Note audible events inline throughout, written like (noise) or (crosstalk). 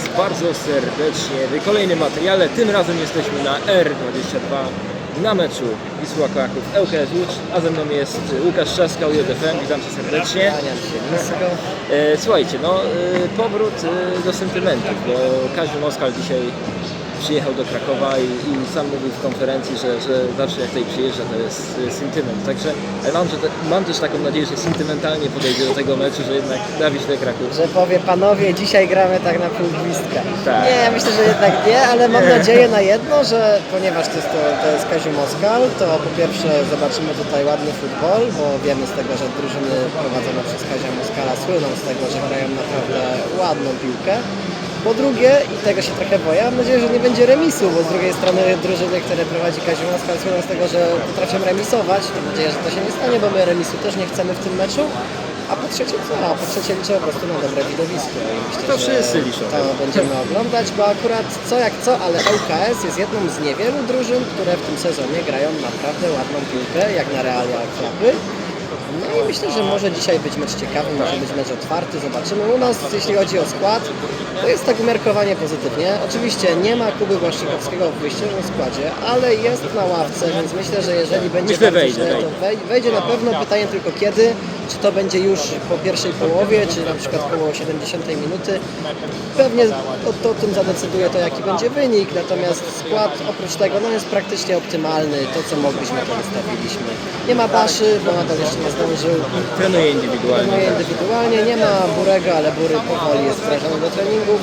Was bardzo serdecznie w kolejnym materiale. Tym razem jesteśmy na R22 na meczu Wisła Kraków ŁKS Łódź, a ze mną jest Łukasz Trzaskał, JFM. Witam Cię serdecznie. E, Słuchajcie, no e, powrót e, do sentymentów, bo Kaziu Moskal dzisiaj przyjechał do Krakowa i, i sam mówił w konferencji, że, że zawsze jak tutaj przyjeżdża to jest sentyment. Także ale mam, że te, mam też taką nadzieję, że sentymentalnie podejdzie do tego meczu, że jednak Dawid de Kraków. Że powie panowie, dzisiaj gramy tak na pół gwizdka. Tak. Nie, ja myślę, że jednak nie, ale mam nadzieję na jedno, że ponieważ to jest, to, to jest Kaziu Moskal, to po pierwsze zobaczymy tutaj ładny futbol, bo wiemy z tego, że drużyny prowadzone przez Kazia Moskala słyną z tego, że grają naprawdę ładną piłkę. Po drugie, i tego się trochę boję, mam nadzieję, że nie będzie remisu, bo z drugiej strony drużyny, które prowadzi Kaziu Moskal słyną z tego, że potrafią remisować. Mam nadzieję, że to się nie stanie, bo my remisu też nie chcemy w tym meczu. A po trzecie co? A po trzecie liczę po prostu na dobre widowisko. I myślę, To wszyscy liczą. To będziemy oglądać, bo akurat co jak co, ale ŁKS jest jedną z niewielu drużyn, które w tym sezonie grają naprawdę ładną piłkę, jak na realia klapy. No i myślę, że może dzisiaj być mecz ciekawy, może być mecz otwarty, zobaczymy. U nas, jeśli chodzi o skład, to jest tak umiarkowanie pozytywnie. Oczywiście nie ma Kuby Błaszczykowskiego w wyjściowym składzie, ale jest na ławce, więc myślę, że jeżeli będzie Myślę, wejdzie, to wej- wejdzie na pewno. Pytanie tylko kiedy, czy to będzie już po pierwszej połowie, czy na przykład koło 70 minuty. Pewnie o, to o tym zadecyduje to, jaki będzie wynik, natomiast skład oprócz tego no, jest praktycznie optymalny. To, co mogliśmy, to wystawiliśmy. Nie ma Baszy, bo nadal jeszcze nie zdążył. Trenuje indywidualnie. Trenuje indywidualnie, nie ma Burego, ale Bury powoli jest wdrażany do treningów.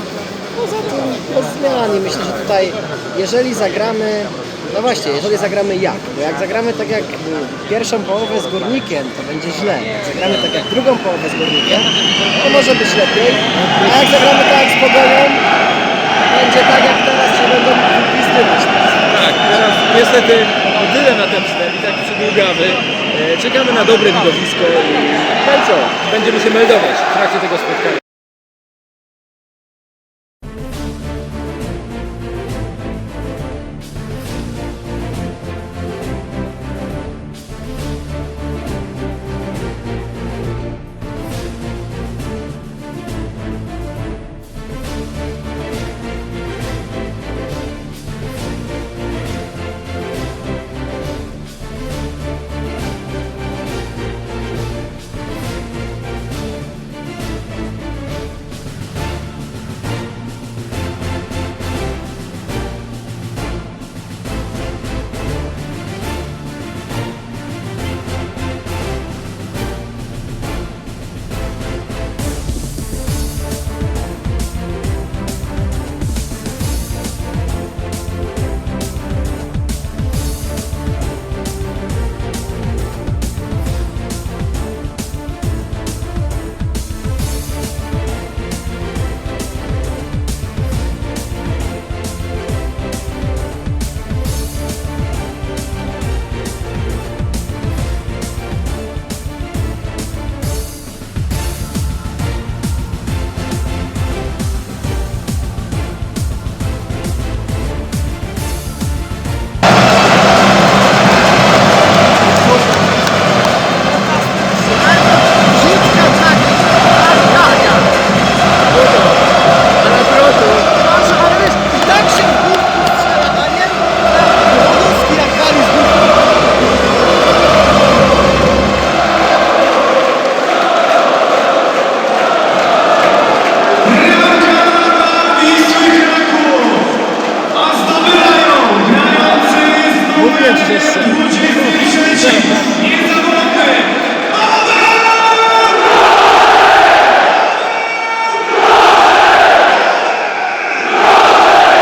Poza tym bez zmian i myślę, że tutaj jeżeli zagramy, no właśnie, jeżeli zagramy jak? Bo jak zagramy tak jak mm, pierwszą połowę z Górnikiem, to będzie źle. Jak zagramy tak jak drugą połowę z Górnikiem, to może być lepiej. A jak zagramy tak jak z Pogonią, będzie tak jak teraz, że będą gwizdynać. Tak, teraz niestety tyle na ten wstęp i tak przydługawy. E, Czekamy na dobre widowisko i no i co? Będziemy się meldować w trakcie tego spotkania.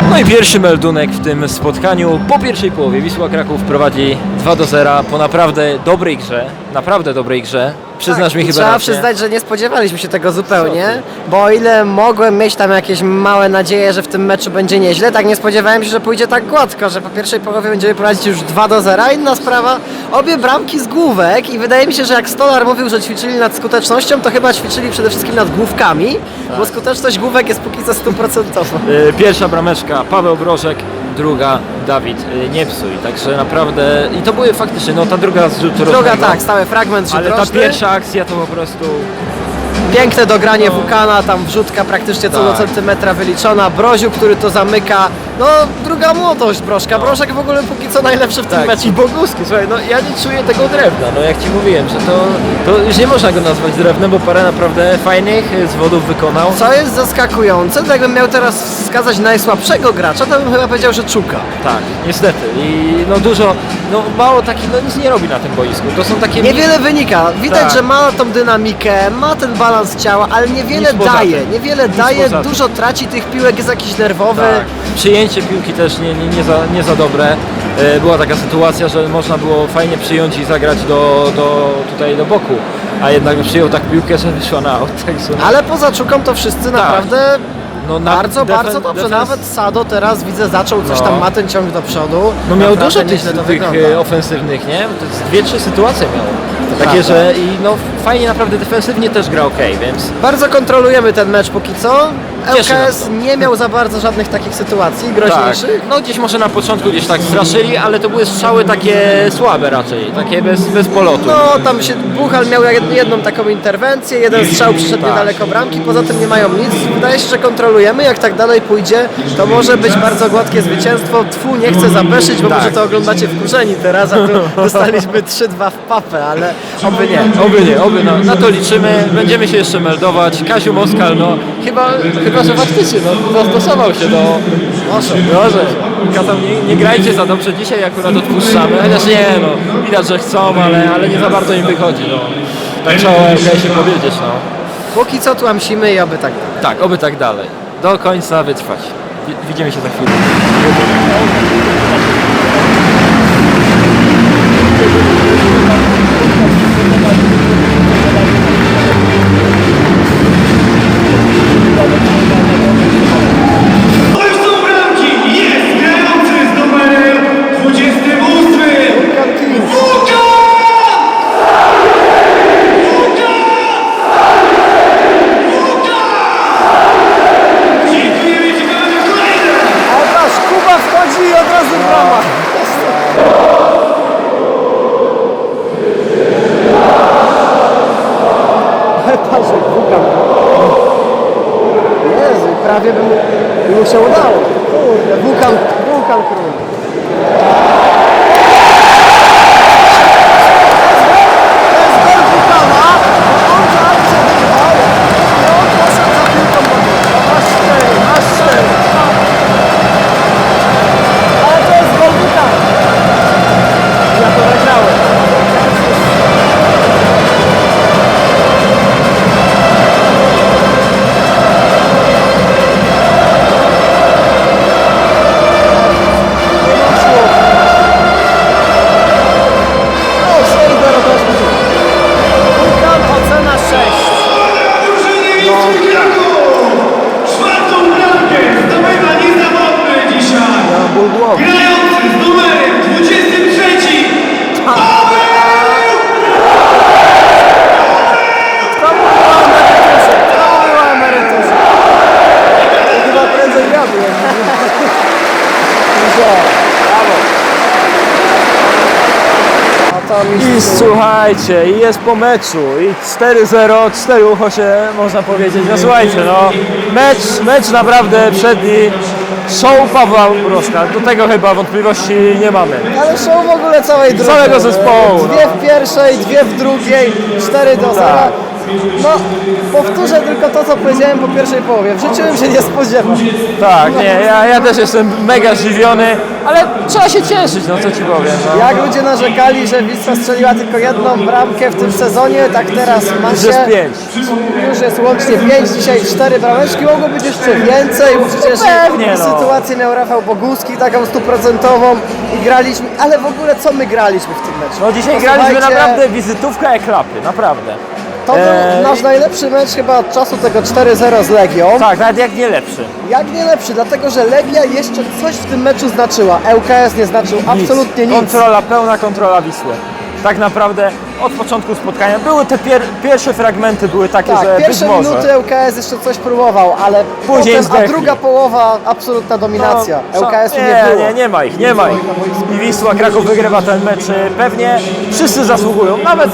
No i pierwszy meldunek w tym spotkaniu. Po pierwszej połowie Wisła Kraków prowadzi 2 do 0 po naprawdę dobrej grze. Naprawdę dobrej grze. Przyznasz Tak, mi chyba Trzeba rację. przyznać, że nie spodziewaliśmy się tego zupełnie, bo o ile mogłem mieć tam jakieś małe nadzieje, że w tym meczu będzie nieźle, tak nie spodziewałem się, że pójdzie tak gładko, że po pierwszej połowie będziemy prowadzić już 2 do 0. Inna sprawa, obie bramki z główek i wydaje mi się, że jak Stolar mówił, że ćwiczyli nad skutecznością, to chyba ćwiczyli przede wszystkim nad główkami, bo skuteczność główek jest póki co stuprocentowa. Y, Pierwsza brameczka Paweł Brożek, druga Dawid y, nie psuj. Także naprawdę. I to były faktycznie, no ta druga z rzutu Druga rożnego, tak, stały fragment, rzut Ale ta rożny. pierwsza akcja to po prostu. Piękne dogranie Wukana, tam wrzutka praktycznie co do Tak. centymetra wyliczona. Broziu, który to zamyka. No, druga młodość Brożka. Brożek w ogóle póki co najlepszy w tym Tak, meczu. i Boguski, słuchaj, no ja nie czuję tego drewna, no jak Ci mówiłem, że to, to już nie można go nazwać drewnem, bo parę naprawdę fajnych zwodów wykonał. Co jest zaskakujące, to jakbym miał teraz wskazać najsłabszego gracza, to bym chyba powiedział, że Czuka. Tak, niestety. I no dużo, no mało taki, no nic nie robi na tym boisku. To są takie... Niewiele wynika. Widać, Tak. że ma tą dynamikę, ma ten balans ciała, ale niewiele Nic daje. Niewiele Nic daje, dużo traci tych piłek, jest jakiś nerwowy. Tak. Przyjęcie piłki też nie, nie, nie, za, nie za dobre. E, Była taka sytuacja, że można było fajnie przyjąć i zagrać do, do, tutaj do boku, a jednak przyjął tak piłkę, że wyszła na aut. Także, Ale poza Czuką to wszyscy naprawdę no, na- bardzo, bardzo dobrze. defens- Nawet Sado teraz widzę zaczął coś No. tam, ma ten ciąg do przodu. No miał dużo tych, tych e, ofensywnych, nie? To jest dwie, trzy sytuacje miał. Takie, prawda. że i no fajnie naprawdę defensywnie też gra ok, więc Bardzo kontrolujemy ten mecz póki co. Cieszy LKS nie miał za bardzo żadnych takich sytuacji tak. groźniejszych. No gdzieś może na początku gdzieś tak straszyli, ale to były strzały takie słabe raczej, takie bez, bez polotu. No, tam się Buchal miał jed- jedną taką interwencję, jeden strzał przyszedł Tak. niedaleko bramki, poza tym nie mają nic. Wydaje się, że kontrolujemy, jak tak dalej pójdzie, to może być bardzo gładkie zwycięstwo. Tfu, nie chcę zapeszyć, bo Tak. może to oglądacie wkurzeni teraz, a tu (laughs) dostaliśmy 3-2 w papę, ale oby nie. Oby nie, oby na, na to liczymy, będziemy się jeszcze meldować. Kasiu Moskal, no chyba, że faktycznie no, zastosował się do... Może, może. Kazał, nie, nie grajcie za dobrze, dzisiaj akurat odpuszczamy, chociaż nie no, widać, że chcą, ale, ale nie za bardzo im wychodzi, no. Tak trzeba się powiedzieć, no. Póki co tłamsimy i oby tak dalej. Tak, oby tak dalej. Do końca wytrwać. Wi- Widzimy się za chwilę. Muszę udało. o Wukam I słuchajcie, i jest po meczu i 4-0, 4 ucho się można powiedzieć. No słuchajcie, no mecz, mecz naprawdę przedni. Show Pawła Mrożka, do tego chyba wątpliwości nie mamy. Ale show w ogóle całej drużyny. Całego zespołu, Dwie no. w pierwszej, dwie w drugiej, 4 do 0. No, powtórzę tylko to, co powiedziałem po pierwszej połowie. W życiu bym się nie spodziewał. Tak, nie, ja, ja też jestem mega zdziwiony, ale trzeba się cieszyć, no co ci powiem. No. Jak ludzie narzekali, że Wisła strzeliła tylko jedną bramkę w tym sezonie, tak teraz macie. Już jest pięć. Już jest łącznie 5, dzisiaj 4 brameczki, mogło być jeszcze więcej, bo przecież pewnie, no. sytuację miał Rafał Boguski, taką stuprocentową i graliśmy, ale w ogóle co my graliśmy w tym meczu? No dzisiaj Posłuchajcie, graliśmy naprawdę wizytówkę eklapy, naprawdę. To był Eee, nasz najlepszy mecz chyba od czasu tego 4-0 z Legią. Tak, nawet jak nie lepszy. Jak nie lepszy, dlatego że Legia jeszcze coś w tym meczu znaczyła. ŁKS nie znaczył absolutnie nic. Kontrola, pełna kontrola Wisły. Tak naprawdę od początku spotkania. Były te pier pierwsze fragmenty, były takie, Tak, że pierwsze być może. minuty ŁKS jeszcze coś próbował, ale Później potem, a druga połowa absolutna dominacja. No, ŁKS-u nie, nie, było. nie, nie ma ich, nie ma ich. I Wisła Kraków wygrywa ten mecz. y, Pewnie wszyscy zasługują. Nawet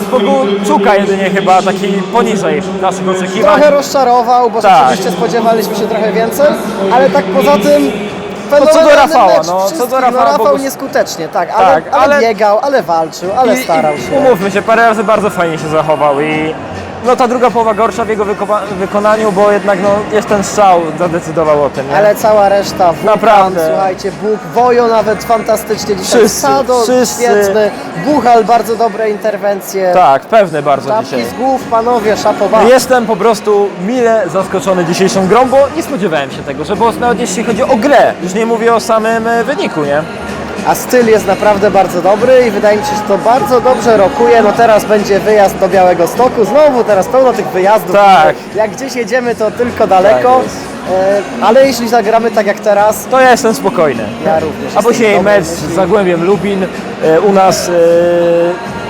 Czuka jedynie chyba taki poniżej naszych oczekiwań. Trochę rozczarował, bo Tak. rzeczywiście spodziewaliśmy się trochę więcej, ale tak poza tym co do fenomenalny Rafała, mecz no, co do. Rafała, no, Rafał Bogus- nieskutecznie, tak, ale, Tak, ale, ale- biegał, ale walczył, ale I- starał się. Umówmy się, parę razy bardzo fajnie się zachował i no ta druga połowa gorsza w jego wykonaniu, bo jednak no, jest ten strzał zadecydował o tym. Nie? Ale cała reszta, Wulkan, Naprawdę. słuchajcie, Bóg, Wojo nawet fantastycznie dzisiaj, Wszyscy, Sado wszyscy. świetny, Buchal bardzo dobre interwencje, Tak, pewny bardzo czapki dzisiaj. z głów, panowie, szapoba. Jestem po prostu mile zaskoczony dzisiejszą grą, bo nie spodziewałem się tego, że bo nawet jeśli chodzi o grę, już nie mówię o samym e, wyniku, nie? A styl jest naprawdę bardzo dobry i wydaje mi się, że to bardzo dobrze rokuje. No teraz będzie wyjazd do Białego Stoku, znowu teraz pełno tych wyjazdów. Tak. Jak gdzieś jedziemy, to tylko daleko. Tak e, ale jeśli zagramy tak jak teraz, To ja jestem spokojny. Ja również A jestem później mecz z myśli. Zagłębiem Lubin e, u nas e,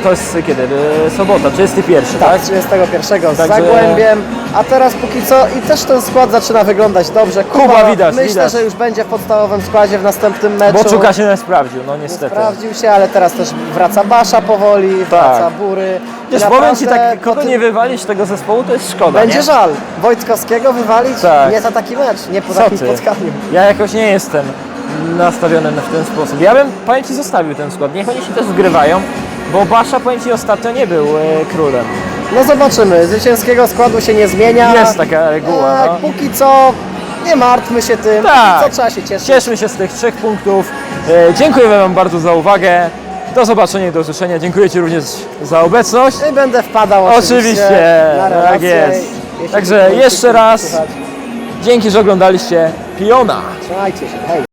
to jest kiedy? E, sobota, 31, tak? tak, 31 z Także- Zagłębiem. A teraz póki co i też ten skład zaczyna wyglądać dobrze. Kuba widać, myślę, widać. że już będzie w podstawowym składzie w następnym meczu. Bo Czuka się nie sprawdził, no niestety. Sprawdził się, ale teraz też wraca Basza powoli, wraca Bury. Wiesz, powiem Ci naprawdę tak, po kogo tym- nie wywalić tego zespołu, to jest szkoda, Będzie nie? żal. Wojtkowskiego wywalić Tak. nie za taki mecz, nie po Co takim ty? spotkaniu. Ja jakoś nie jestem nastawiony w ten sposób. Ja bym, powiem Ci, zostawił ten skład. Niech oni się też zgrywają, bo Basza, powiem Ci, ostatnio nie był e, królem. No zobaczymy, zwycięskiego składu się nie zmienia. Jest taka reguła, Tak, no. Póki co nie martwmy się tym, Tak. póki co trzeba się cieszyć. Cieszmy się z tych trzech punktów. E, dziękuję Wam bardzo za uwagę. Do zobaczenia i do usłyszenia. Dziękuję Ci również za obecność. I będę wpadał oczywiście, Oczywiście, na tak jest. jeśli Także będziecie jeszcze raz słuchać. dzięki, że oglądaliście Piona. Trzymajcie się, hej.